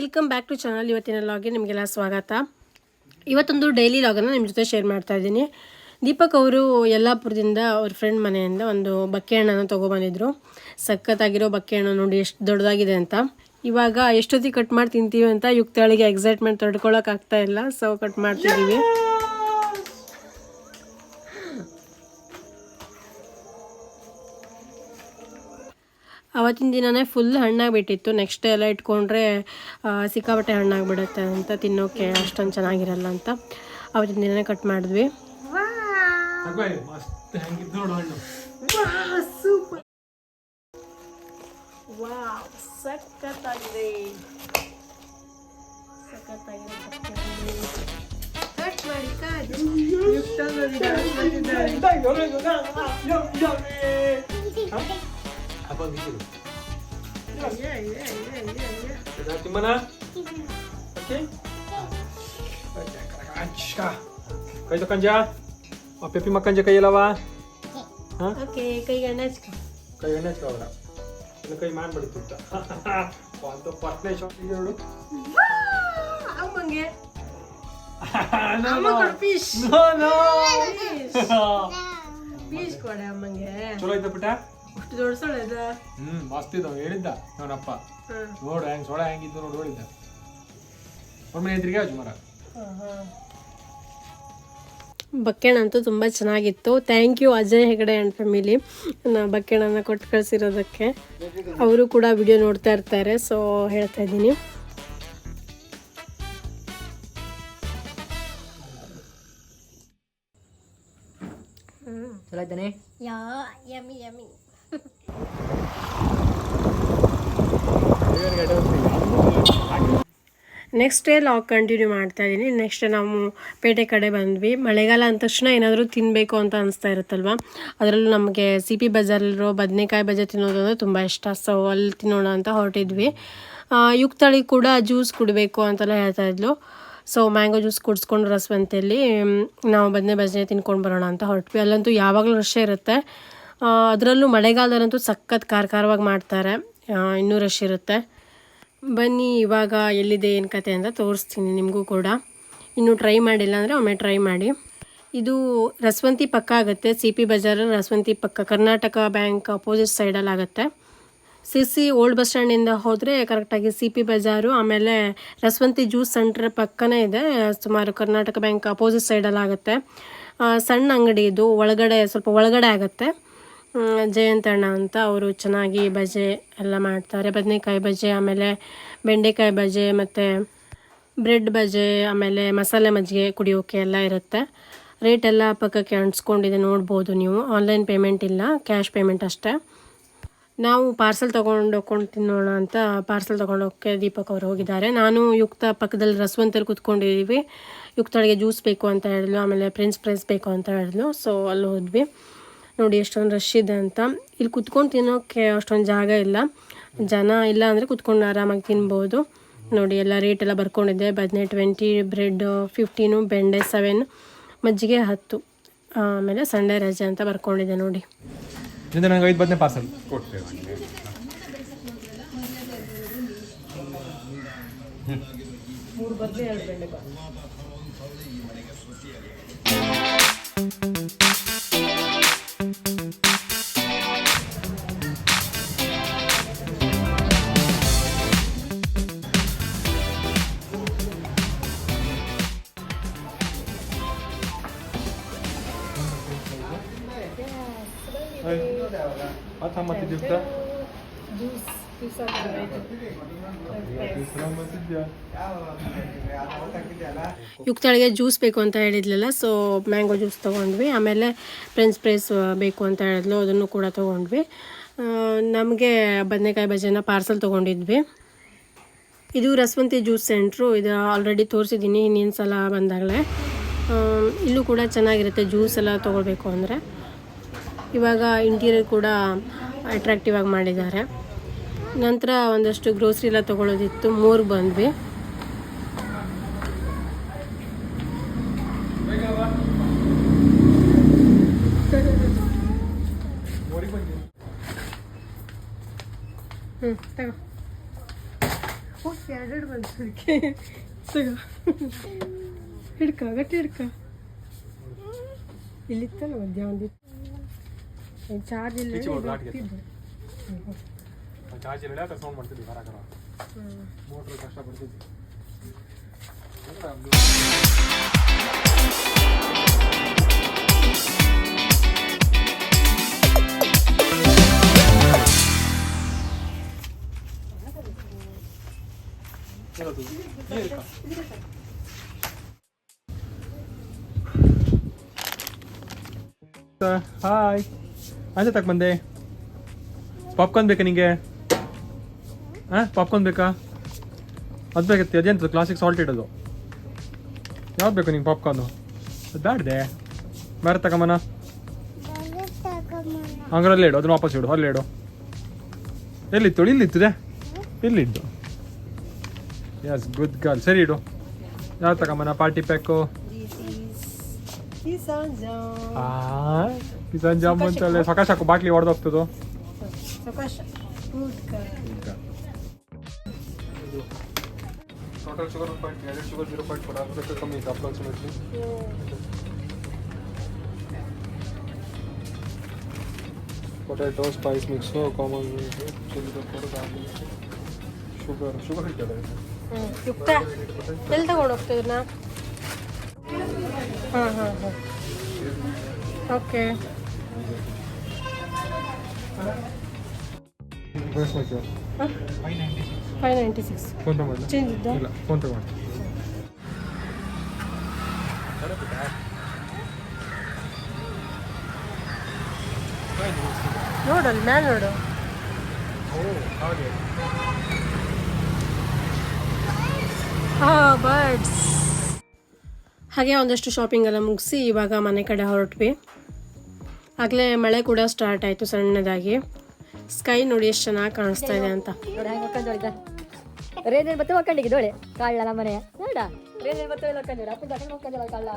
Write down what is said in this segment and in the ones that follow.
Welcome back to channel. ಇವತ್ತಿನ ಲಾಗ್ಗೆ ನಿಮಗೆಲ್ಲ ಸ್ವಾಗತ. ಇವತ್ತೊಂದು ಡೈಲಿ ಲಾಗನ್ನು ನಿಮ್ಮ ಜೊತೆ ಶೇರ್ ಮಾಡ್ತಾ ಇದ್ದೀನಿ. ದೀಪಕ್ ಅವರು ಯಲ್ಲಾಪುರದಿಂದ ಅವ್ರ ಫ್ರೆಂಡ್ ಮನೆಯಿಂದ ಒಂದು ಬಕ್ಕೆ ಹಣ್ಣನ್ನು ತೊಗೊಬಂದಿದ್ರು ಸಖತ್ತಾಗಿರೋ ಬಕ್ಕೆ ಹಣ್ಣು ನೋಡಿ ಎಷ್ಟು ದೊಡ್ಡದಾಗಿದೆ ಅಂತ. ಇವಾಗ ಎಷ್ಟೊತ್ತಿಗೆ ಕಟ್ ಮಾಡಿ ತಿಂತೀವಿ ಅಂತ ಯುಕ್ತಾಳಿಗೆ ಎಕ್ಸೈಟ್ಮೆಂಟ್ ತಡ್ಕೊಳಕ್ ಆಗ್ತಾ ಇಲ್ಲ ಸೊ ಕಟ್ ಮಾಡ್ತಿದ್ದೀವಿ ಅವತ್ತಿನ ದಿನನೇ ಫುಲ್ ಹಣ್ಣಾಗ್ಬಿಟ್ಟಿತ್ತು. ನೆಕ್ಸ್ಟ್ ಡೇ ಎಲ್ಲ ಇಟ್ಕೊಂಡ್ರೆ ಸಿಕ್ಕಾಬಟ್ಟೆ ಸಿಕ್ಕಾಪಟ್ಟೆ ಹಣ್ಣಾಗ್ಬಿಡುತ್ತೆ ಅಂತ ತಿನ್ನೋಕೆ ಅಷ್ಟೊಂದು ಚೆನ್ನಾಗಿರಲ್ಲ ಅಂತ ಅವತ್ತಿನ ದಿನನೇ ಕಟ್ ಮಾಡಿದ್ವಿ. ತಗೊಳ್ಳಿ ಮಸ್ತ್ ಹೆಂಗಿದ್ದು ನೋಡು ಹಣ್ಣು ಸಖತ್ತಾಗಿದೆ ಕಟ್ ಮಾಡಿ ಹಬ್ಬ ಬಿಸಿಲು ತಿಮ್ಮನ ಓಕೆ ಕೈ ತಕೊಂಜ ಪೆಪ್ಪಿ ಮಕ್ಕಂಜ ಕೈ ಇಲ್ಲವಾ ಹಾ ಓಕೆ ಕೈಗೆ ಎಣ್ಣೆ ಹಚ್ಕೊ ಕೈ ಎಣ್ಣೆ ಹಚ್ಕೋಲ್ಲ ಇನ್ನು ಕೈ ಮಾಡ್ಬಿಡ್ತಿತ್ತ ಅಂತ ಫಸ್ಟ್ನೇ ಶಾಟ್ ಇದೆ ನೋಡು ಅಮ್ಮಂಗೆ No, ಅಮ್ಮ no. ಕೊಡು ಫಿಶ್ No, no. ಫಿಶ್ ಕೊಡೆ ಅಮ್ಮಂಗೆ ಚಲೋ ಐತೆ ಪುಟ್ಟ ಅಷ್ಟು ದೊಡ್ಡ ಸೊಳ್ಳೆದ ಹ್ಮ್ ಮಸ್ತ್ ಇದಾವ. ಹೇಳಿದ್ದ ಅವನಪ್ಪ ನೋಡು ಹೆಂಗ್ ಸೊಳ ಹೆಂಗಿದ್ದು ನೋಡಿ ಹೇಳಿದ್ದ. ಒಮ್ಮೆ ಎದುರಿಗೆ ಅಜ್ಮರ ಬಕ್ಕೆಣ ಅಂತೂ ತುಂಬ ಚೆನ್ನಾಗಿತ್ತು. Thank you Ajay Hegde and family ನಾ ಬಕ್ಕೆಣನ ಕೊಟ್ಟು ಕಳಿಸಿರೋದಕ್ಕೆ. ಅವರು ಕೂಡ ವಿಡಿಯೋ ನೋಡ್ತಾ ಇರ್ತಾರೆ ಸೊ ಹೇಳ್ತಾ ಇದ್ದೀನಿ. ಚಲೋ ಆಯ್ತಾನೆ? Yeah yummy yummy next day log continue ಮಾಡ್ತಾ ಇದ್ದೀನಿ ನೆಕ್ಸ್ಟ್ ನಾವು ಪೇಟೆ ಕಡೆ ಬಂದ್ವಿ. ಮಳೆಗಾಲ ಅಂದ ತಕ್ಷಣ ಏನಾದರೂ ತಿನ್ನಬೇಕು ಅಂತ ಅನಿಸ್ತಾ ಇರುತ್ತಲ್ವ? ಅದರಲ್ಲೂ ನಮಗೆ ಸಿ ಪಿ ಬಜಾರಲ್ಲಿರೋ ಬದನೆಕಾಯಿ ಬಜೆ ತಿನ್ನೋದು ಅಂದರೆ ತುಂಬ ಇಷ್ಟ. ಸೊ ಅಲ್ಲಿ ತಿನ್ನೋಣ ಅಂತ ಹೊರಟಿದ್ವಿ. ಯುಕ್ತಳಿ ಕೂಡ ಜ್ಯೂಸ್ ಕುಡಬೇಕು ಅಂತೆಲ್ಲ ಹೇಳ್ತಾ ಇದ್ಲು. ಸೊ ಮ್ಯಾಂಗೋ ಜ್ಯೂಸ್ ಕುಡಿಸ್ಕೊಂಡು ರಸವಂತಿಯಲ್ಲಿ ನಾವು ಬದನೆ ಬಜನೆ ತಿನ್ಕೊಂಡು ಬರೋಣ ಅಂತ ಹೊರಟ್ವಿ. ಅಲ್ಲಂತೂ ಯಾವಾಗಲೂ ರಶ್ ಇರುತ್ತೆ. ಅದರಲ್ಲೂ ಮಳೆಗಾಲದಲ್ಲಂತೂ ಸಖತ್ ಖಾರ ಖಾರವಾಗಿ ಮಾಡ್ತಾರೆ ಇನ್ನೂ ರಶ್ ಇರುತ್ತೆ. ಬನ್ನಿ, ಇವಾಗ ಎಲ್ಲಿದೆ ಏನು ಕತೆ ಅಂತ ತೋರಿಸ್ತೀನಿ ನಿಮಗೂ ಕೂಡ. ಇನ್ನೂ ಟ್ರೈ ಮಾಡಿಲ್ಲ ಅಂದರೆ ಒಮ್ಮೆ ಟ್ರೈ ಮಾಡಿ. ಇದು ರಸವಂತಿ ಪಕ್ಕ ಆಗುತ್ತೆ. ಸಿ ಪಿ ಬಜಾರ್ ರಸವಂತಿ ಪಕ್ಕ, ಕರ್ನಾಟಕ ಬ್ಯಾಂಕ್ ಅಪೋಸಿಟ್ ಸೈಡಲ್ಲಿ ಆಗುತ್ತೆ. ಸಿ ಸಿ ಓಲ್ಡ್ ಬಸ್ ಸ್ಟ್ಯಾಂಡಿಂದ ಹೋದರೆ ಕರೆಕ್ಟಾಗಿ ಸಿ ಪಿ ಬಜಾರು ಆಮೇಲೆ ರಸವಂತಿ ಜ್ಯೂಸ್ ಸೆಂಟ್ರ್ ಪಕ್ಕನೇ ಇದೆ. ಸುಮಾರು ಕರ್ನಾಟಕ ಬ್ಯಾಂಕ್ ಅಪೋಸಿಟ್ ಸೈಡಲ್ಲಿ ಆಗುತ್ತೆ. ಸಣ್ಣ ಅಂಗಡಿ ಇದು. ಒಳಗಡೆ ಸ್ವಲ್ಪ ಒಳಗಡೆ ಆಗುತ್ತೆ. ಜಯಂತಣ್ಣ ಅಂತ ಅವರು ಚೆನ್ನಾಗಿ ಬಜೆ ಎಲ್ಲ ಮಾಡ್ತಾರೆ. ಬದನೆಕಾಯಿ ಬಜೆ, ಆಮೇಲೆ ಬೆಂಡೆಕಾಯಿ ಬಜೆ, ಮತ್ತು ಬ್ರೆಡ್ ಬಜೆ, ಆಮೇಲೆ ಮಸಾಲೆ ಮಜ್ಜಿಗೆ ಕುಡಿಯೋಕೆ ಎಲ್ಲ ಇರುತ್ತೆ. ರೇಟ್ ಎಲ್ಲ ಪಕ್ಕಕ್ಕೆ ಅಂಟಿಸ್ಕೊಂಡಿದೆ, ನೋಡ್ಬೋದು ನೀವು. ಆನ್ಲೈನ್ ಪೇಮೆಂಟ್ ಇಲ್ಲ, ಕ್ಯಾಶ್ ಪೇಮೆಂಟ್ ಅಷ್ಟೇ. ನಾವು ಪಾರ್ಸೆಲ್ ತೊಗೊಂಡು ತಿನ್ನೋಣ ಅಂತ ಪಾರ್ಸೆಲ್ ತೊಗೊಂಡೋಗಕ್ಕೆ ದೀಪಕ್ ಅವರು ಹೋಗಿದ್ದಾರೆ. ನಾನು ಯುಕ್ತ ಪಕ್ಕದಲ್ಲಿ ರಸವಂತಲ್ಲಿ ಕೂತ್ಕೊಂಡಿದ್ದೀವಿ. ಯುಕ್ತಳಿಗೆ ಜ್ಯೂಸ್ ಬೇಕು ಅಂತ ಹೇಳಿದ್ಲು, ಆಮೇಲೆ ಪ್ರಿನ್ಸ್ ಫ್ರೈಸ್ ಬೇಕು ಅಂತ ಹೇಳಿದ್ಲು, ಸೊ ಅಲ್ಲಿ ಹೋದ್ವಿ. ನೋಡಿ ಎಷ್ಟೊಂದು ರಶ್ ಇದೆ ಅಂತ. ಇಲ್ಲಿ ಕುತ್ಕೊಂಡು ತಿನ್ನೋಕ್ಕೆ ಅಷ್ಟೊಂದು ಜಾಗ ಇಲ್ಲ. ಜನ ಇಲ್ಲ ಅಂದರೆ ಕುತ್ಕೊಂಡು ಆರಾಮಾಗಿ ತಿನ್ಬೋದು. ನೋಡಿ ಎಲ್ಲ ರೇಟ್ ಎಲ್ಲ ಬರ್ಕೊಂಡಿದ್ದೆ ಬದನೆ ಟ್ವೆಂಟಿ ಬ್ರೆಡ್ ಫಿಫ್ಟೀನು ಬೆಂಡೆ ಸೆವೆನ್ ಮಜ್ಜಿಗೆ ಹತ್ತು. ಆಮೇಲೆ ಸಂಡೇ ರಜೆ ಅಂತ ಬರ್ಕೊಂಡಿದ್ದೆ ನೋಡಿ. ನಿಂದ ನಂಗೆ ಐದು ಬದನೆ ಪಾರ್ಸಲ್ ಮತ್ತೆ ಮತ್ತಿದ್ಯುಕ್ತ ಯುಕ್ತಳಿಗೆ ಜ್ಯೂಸ್ ಬೇಕು ಅಂತ ಹೇಳಿದ್ಲಲ್ಲ ಸೊ ಮ್ಯಾಂಗೋ ಜ್ಯೂಸ್ ತೊಗೊಂಡ್ವಿ. ಆಮೇಲೆ ಫ್ರೆಂಚ್ ಫ್ರೈಸ್ ಬೇಕು ಅಂತ ಹೇಳಿದ್ಲು, ಅದನ್ನು ಕೂಡ ತೊಗೊಂಡ್ವಿ. ನಮಗೆ ಬದನೆಕಾಯಿ ಬಜೆನ ಪಾರ್ಸಲ್ ತೊಗೊಂಡಿದ್ವಿ. ಇದು ರಸವಂತಿ ಜ್ಯೂಸ್ ಸೆಂಟ್ರು ಇದು ಆಲ್ರೆಡಿ ತೋರಿಸಿದ್ದೀನಿ ಇನ್ನೇನು ಸಲ ಬಂದಾಗಲೇ. ಇಲ್ಲೂ ಕೂಡ ಚೆನ್ನಾಗಿರುತ್ತೆ ಜ್ಯೂಸ್ ಎಲ್ಲ ತೊಗೊಳ್ಬೇಕು ಅಂದರೆ. ಇವಾಗ ಇಂಟೀರಿಯರ್ ಕೂಡ ಅಟ್ರಾಕ್ಟಿವ್ ಆಗಿ ಮಾಡಿದ್ದಾರೆ. ನಂತರ ಒಂದಷ್ಟು ಗ್ರೋಸರಿ ಎಲ್ಲ ತೊಗೊಳೋದಿತ್ತು. ಮೂರು ಬಂದ್ವಿ. ಹ್ಞೂ ತಗೋ. ಎರಡೆರಡು ಬಂತು ತಗೋ. ಹಿಡ್ಕ ಗಟ್ಟಿ ಹಿಡ್ಕ. ಇಲ್ಲಿತ್ತಲ್ಲ ಮಧ್ಯ ಚಾರ್ಜ್ ಇಲ್ಲ ಚಾರ್ಜ್ ಆ ಸೌಂಡ್ ಮಾಡ್ತಿದ್ವಿ ಕರ ಕರ ಮೋಟ್ರ್ ಕಷ್ಟ ಪಡ್ತಿದ್ವಿ? ಹಾಯ್ ಅಂತ ತಕ್ ಬಂದೆ? ಪಾಪ್ಕಾರ್ನ್ ಬೇಕಾ ನಿಂಗೆ? ಹಾಂ? ಪಾಪ್ಕಾರ್ನ್ ಬೇಕಾ? ಅದು ಬೇಕತ್ತೆ ಅದೇಂತ ಕ್ಲಾಸಿಕ್ ಸಾಲ್ಟೆಡ್ ಅದು. ಯಾವ್ದು ಬೇಕು ನಿಂಗೆ ಪಾಪ್ಕಾರ್ನು ಅದು ಬ್ಯಾಡ್ದೆ. ಬೇರೆ ತಗೊಂಬನ. ಅಲ್ಲೇ ಇಡು ಅದನ್ನ ವಾಪಸ್ ಇಡು, ಅಲ್ಲೇ ಇಡು. ಎಲ್ಲಿತ್ತು? ಇಲ್ಲಿತ್ತದೆ? ಇಲ್ಲಿದ್ದು. ಎಸ್ ಗುಡ್ ಗರ್ಲ್ ಸರಿ ಇಡು. ಯಾವ್ದು ತಗೊಂಬನ? Party pack Kissan jam. ಅಂತಲ್ಲೇ ಸಕಾಶ ಹಾಕು ಬಾಟ್ಲಿ ಹೊಡೆದೋಗ್ತದೋ ಫುಡ್ ಟೋಟಲ್ ಶುಗರ್ ಪಾಯಿಂಟ್ ಎರಡು ಶುಗರ್ ಜೀರೋ ಪಾಯಿಂಟ್ ಫೋರ್ ಅದಕ್ಕೆ ಕಮ್ಮಿ ಇದೆ approximately potato spice mix common chilli pepper sugar sugar ಇರ್ತದೆ ಯುಕ್ತ ಎಲ್ಲಿ ತಗೊಂಡು ಹೋಗ್ತಿದ್ನ ಹಾಂ ಹಾಂ ಹಾಂ okay five ninety six. Phone ತಗೊಂಡು ಚೇಂಜ್ ಇದ್ದ? ಇಲ್ಲ ಫೋನ್ ತಗೊಂಡು ನೋಡಲ್ಲಿ ಮ್ಯಾಲೆ ನೋಡು. ಹಾಂ ಬರ್ಡ್ಸ್ ಹಾಗೆ ಒಂದಷ್ಟು ಶಾಪಿಂಗ್ ಎಲ್ಲ ಮುಗಿಸಿ ಇವಾಗ ಮನೆ ಕಡೆ ಹೊರಟ್ವಿ. ಆಗಲೇ ಮಳೆ ಕೂಡ ಸ್ಟಾರ್ಟ್ ಆಯಿತು ಸಣ್ಣದಾಗಿ. ಸ್ಕೈ ನೋಡಿ ಎಷ್ಟು ಚೆನ್ನಾಗಿ ಕಾಣಿಸ್ತಾ ಇದೆ ಅಂತ. ರೇನೇನು ಬತ್ತೆ ಒಕ್ಕಂಡಿಗೆ ದೋಳೆ ಕಾಳ ನಮ್ಮ ಮನೆಯ. ನೋಡ. ರೇನೇನು ಬತ್ತೆ ಒಕ್ಕಂದೋಳಿ ಅಪ್ಪ ಒಕ್ಕಂದಿಲ್ಲ ಕಾಳ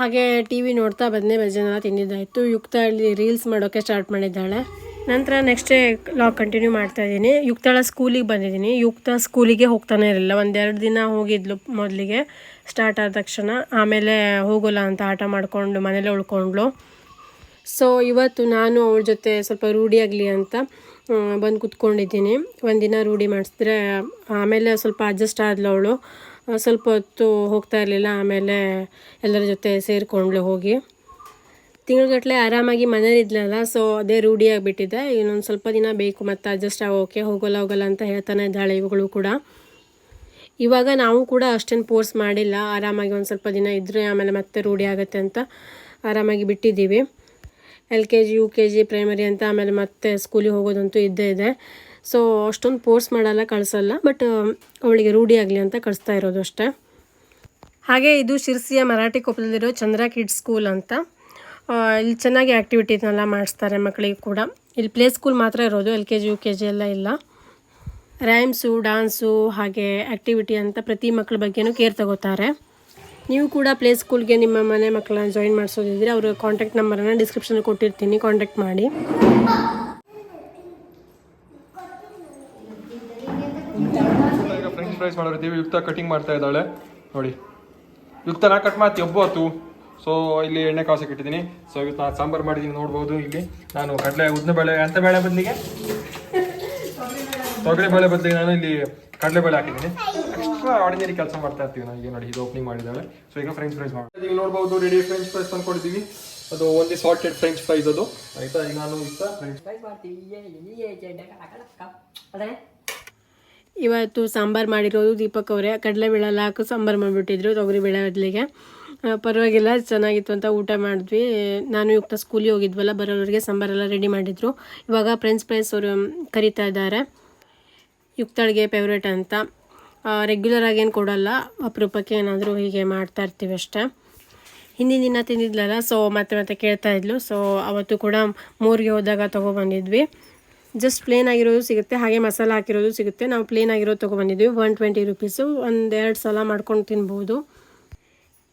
ಹಾಗೆ ಟಿ ವಿ ನೋಡ್ತಾ ಬದನೆ ಬಜ್ಜನೆಲ್ಲ ತಿಂದಿದ್ದಾಯಿತು. ಯುಕ್ತಾಳಿ ರೀಲ್ಸ್ ಮಾಡೋಕ್ಕೆ ಸ್ಟಾರ್ಟ್ ಮಾಡಿದ್ದಾಳೆ. ನಂತರ ನೆಕ್ಸ್ಟ್ ಡೇ ಕಂಟಿನ್ಯೂ ಮಾಡ್ತಾ ಇದ್ದೀನಿ. ಯುಕ್ತಳ ಸ್ಕೂಲಿಗೆ ಬಂದಿದ್ದೀನಿ. ಯುಕ್ತ ಸ್ಕೂಲಿಗೆ ಹೋಗ್ತಾನೆ ಇರಲಿಲ್ಲ. ಒಂದೆರಡು ದಿನ ಹೋಗಿದ್ಲು ಮೊದಲಿಗೆ. ಸ್ಟಾರ್ಟ್ ಆದ ತಕ್ಷಣ ಆಮೇಲೆ ಹೋಗೋಲ್ಲ ಅಂತ ಆಟ ಮಾಡಿಕೊಂಡು ಮನೇಲೆ ಉಳ್ಕೊಂಡ್ಳು. ಸೊ ಇವತ್ತು ನಾನು ಅವಳ ಜೊತೆ ಸ್ವಲ್ಪ ರೂಢಿಯಾಗಲಿ ಅಂತ ಬಂದು ಕೂತ್ಕೊಂಡಿದ್ದೀನಿ. ಒಂದಿನ ರೂಢಿ ಮಾಡಿಸಿದ್ರೆ ಆಮೇಲೆ ಸ್ವಲ್ಪ ಅಡ್ಜಸ್ಟ್ ಆದ್ಲು ಅವಳು. ಸ್ವಲ್ಪ ಹೊತ್ತು ಹೋಗ್ತಾ ಇರಲಿಲ್ಲ, ಆಮೇಲೆ ಎಲ್ಲರ ಜೊತೆ ಸೇರಿಕೊಂಡ್ಳು ಹೋಗಿ. ತಿಂಗಳುಗಟ್ಟಲೆ ಆರಾಮಾಗಿ ಮನೇಲಿ ಇದ್ಲಲ್ಲ ಸೊ ಅದೇ ರೂಢಿಯಾಗಿಬಿಟ್ಟಿದೆ ಇನ್ನೊಂದು ಸ್ವಲ್ಪ ದಿನ ಬೇಕು, ಮತ್ತು ಅಡ್ಜಸ್ಟ್ ಆಗೋಕೆ ಹೋಗೋಲ್ಲ ಹೋಗೋಲ್ಲ ಅಂತ ಹೇಳ್ತಾನೆ ಇದ್ದಾಳೆ ಇವುಗಳು ಕೂಡ. ಇವಾಗ ನಾವು ಕೂಡ ಅಷ್ಟೇನು ಫೋರ್ಸ್ ಮಾಡಿಲ್ಲ. ಆರಾಮಾಗಿ ಒಂದು ಸ್ವಲ್ಪ ದಿನ ಇದ್ದರೆ ಆಮೇಲೆ ಮತ್ತೆ ರೂಢಿ ಆಗುತ್ತೆ ಅಂತ ಆರಾಮಾಗಿ ಬಿಟ್ಟಿದ್ದೀವಿ. L K G, U K G primary ಅಂತ ಆಮೇಲೆ ಮತ್ತೆ ಸ್ಕೂಲಿಗೆ ಹೋಗೋದಂತೂ ಇದ್ದೇ ಇದೆ. ಸೊ ಅಷ್ಟೊಂದು ಫೋರ್ಸ್ ಮಾಡಲ್ಲ, ಕಳಿಸಲ್ಲ. ಬಟ್ ಅವಳಿಗೆ ರೂಢಿ ಆಗಲಿ ಅಂತ ಕಳಿಸ್ತಾ ಇರೋದು ಅಷ್ಟೇ. ಹಾಗೆ ಇದು ಶಿರ್ಸಿಯ ಮರಾಠಿ ಕೊಪ್ಪದಲ್ಲಿರೋ ಚಂದ್ರ ಕಿಡ್ಸ್ ಸ್ಕೂಲ್ ಅಂತ. ಇಲ್ಲಿ ಚೆನ್ನಾಗಿ ಆ್ಯಕ್ಟಿವಿಟೀಸ್ನೆಲ್ಲ ಮಾಡಿಸ್ತಾರೆ ಮಕ್ಕಳಿಗೆ ಕೂಡ. ಇಲ್ಲಿ ಪ್ಲೇ ಸ್ಕೂಲ್ ಮಾತ್ರ ಇರೋದು, L K G, U K G ಎಲ್ಲ ಇಲ್ಲ. ರ್ಯಾಮ್ಸು ಡಾನ್ಸು ಹಾಗೆ ಆ್ಯಕ್ಟಿವಿಟಿ ಅಂತ ಪ್ರತಿ ಮಕ್ಕಳ ಬಗ್ಗೆನೂ ಕೇರ್ ತಗೋತಾರೆ. ನೀವು ಕೂಡ ಪ್ಲೇ ಸ್ಕೂಲ್ಗೆ ನಿಮ್ಮ ಮನೆ ಮಕ್ಕಳನ್ನ ಜಾಯಿನ್ ಮಾಡಿಸೋದಿದ್ರೆ ಅವ್ರ ಕಾಂಟ್ಯಾಕ್ಟ್ ನಂಬರನ್ನು ಡಿಸ್ಕ್ರಿಪ್ಷನ್ ಕೊಟ್ಟಿರ್ತೀನಿ ಕಾಂಟ್ಯಾಕ್ಟ್ ಮಾಡಿ. ಫ್ರೆಂಚ್ ಫ್ರೈಸ್ ಮಾಡಿರ್ತೀವಿ ಯುಕ್ತ ಕಟಿಂಗ್ ಮಾಡ್ತಾ ಇದ್ದಾಳೆ. ನೋಡಿ. ಯುಕ್ತ ನಾ ಕಟ್ ಮಾಡ್ತಿ ಒಬ್ಬತ್ತು ಸೊ ಇಲ್ಲಿ ಎಣ್ಣೆ ಕಾಸಕ್ಕೆ ಇಟ್ಟಿದ್ದೀನಿ. ಸೊ ಇವತ್ತು ನಾನು ಸಾಂಬಾರು ಮಾಡಿದ್ದೀನಿ ನೋಡ್ಬೋದು ಇಲ್ಲಿ. ನಾನು ಕಡಲೆ ಉದ್ದಿನ ಬೆಳೆ, ಅಂತ ಬೇಳೆ ಬದಲಿಗೆ? ತೊಗರಿ ಬೆಳೆ ಬದಲಿಗೆ ನಾನು ಇಲ್ಲಿ ಕಡಲೆ ಬೆಳೆ ಹಾಕಿದ್ದೀನಿ. ಎಕ್ಸ್ಟ್ರಾ ಆರ್ಡಿನರಿ ಕೆಲಸ ಮಾಡ್ತಾ ಇರ್ತೀವಿ ನಾನು ಈಗ ನೋಡಿ, ಇದು ಓಪನಿಂಗ್ ಮಾಡಿದ್ದಾಳೆ. ಸೊ ಈಗ ಫ್ರೆಂಚ್ ಫ್ರೈಸ್ ಮಾಡಿ ಈಗ ನೋಡ್ಬೋದು ರೆಡಿ ಫ್ರೆಂಚ್ ಫ್ರೈಸ್ ತಂದ್ಕೊಡಿದ್ದೀವಿ. ಅದು ಓನ್ಲಿ ಸಾಲ್ಟೆಡ್ ಫ್ರೆಂಚ್ ಫ್ರೈಸ್ ಅದು. ಆಯಿತಾ? ಈಗ ನಾನು ಇಷ್ಟ ಫ್ರೆಂಚ್ ಅದೇ? ಇವತ್ತು ಸಾಂಬಾರು ಮಾಡಿರೋದು ದೀಪಕ್ ಅವರೇ. ಕಡಲೆಬೇಳೆ ಎಲ್ಲ ಹಾಕಿ ಸಾಂಬಾರು ಮಾಡಿಬಿಟ್ಟಿದ್ರು ತೊಗರಿಬೇಳೆ ಬದಲಿಗೆ ಪರವಾಗಿಲ್ಲ, ಚೆನ್ನಾಗಿತ್ತು ಅಂತ ಊಟ ಮಾಡಿದ್ವಿ. ನಾನು ಯುಕ್ತ ಸ್ಕೂಲಿಗೆ ಹೋಗಿದ್ವಲ್ಲ ಬರೋರಿಗೆ ಸಾಂಬಾರೆಲ್ಲ ರೆಡಿ ಮಾಡಿದ್ರು. ಇವಾಗ ಫ್ರೆಂಡ್ಸ್ ಫ್ರೈಸ್ ಅವರು ಕರಿತಾ ಇದ್ದಾರೆ. ಯುಕ್ತಳಿಗೆ ಫೇವ್ರೇಟ್ ಅಂತ. ರೆಗ್ಯುಲರ್ ಆಗೇನು ಕೊಡೋಲ್ಲ, ಅಪರೂಪಕ್ಕೆ ಏನಾದರೂ ಹೀಗೆ ಮಾಡ್ತಾ ಇರ್ತೀವಿ ಅಷ್ಟೇ. ಹಿಂದಿನ ದಿನ ತಿಂದಿದ್ಲಲ್ಲ ಸೊ ಮತ್ತೆ ಮತ್ತೆ ಕೇಳ್ತಾ ಇದ್ಲು. ಸೊ ಅವತ್ತು ಕೂಡ ಮೂರಿಗೆ ಹೋದಾಗ ತೊಗೊಬಂದಿದ್ವಿ ಜಸ್ಟ್ ಪ್ಲೇನ್ ಆಗಿರೋದು ಸಿಗುತ್ತೆ, ಹಾಗೆ ಮಸಾಲ ಹಾಕಿರೋದು ಸಿಗುತ್ತೆ. ನಾವು ಪ್ಲೇನ್ ಆಗಿರೋದು ತೊಗೊಬಂದಿದ್ದೀವಿ ಒನ್ ಟ್ವೆಂಟಿ ರುಪೀಸು ಒಂದೆರಡು ಸಲ ಮಾಡ್ಕೊಂಡು ತಿನ್ಬೋದು.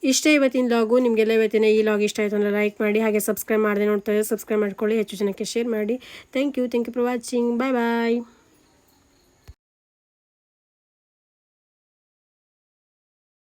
ಇಷ್ಟೇ ಇವತ್ತಿನ ಲಾಗು ನಿಮಗೆಲ್ಲ ಇವತ್ತಿನ ಈ ಲಾಗ್ ಇಷ್ಟ ಆಯಿತು ಅಂದರೆ ಲೈಕ್ ಮಾಡಿ, ಹಾಗೆ ಸಬ್ಸ್ಕ್ರೈಬ್ ಮಾಡದೆ ನೋಡ್ತಾರೆ ಸಬ್ಸ್ಕ್ರೈಬ್ ಮಾಡ್ಕೊಳ್ಳಿ. ಹೆಚ್ಚು ಜನಕ್ಕೆ ಶೇರ್ ಮಾಡಿ. Thank you thank you for watching bye bye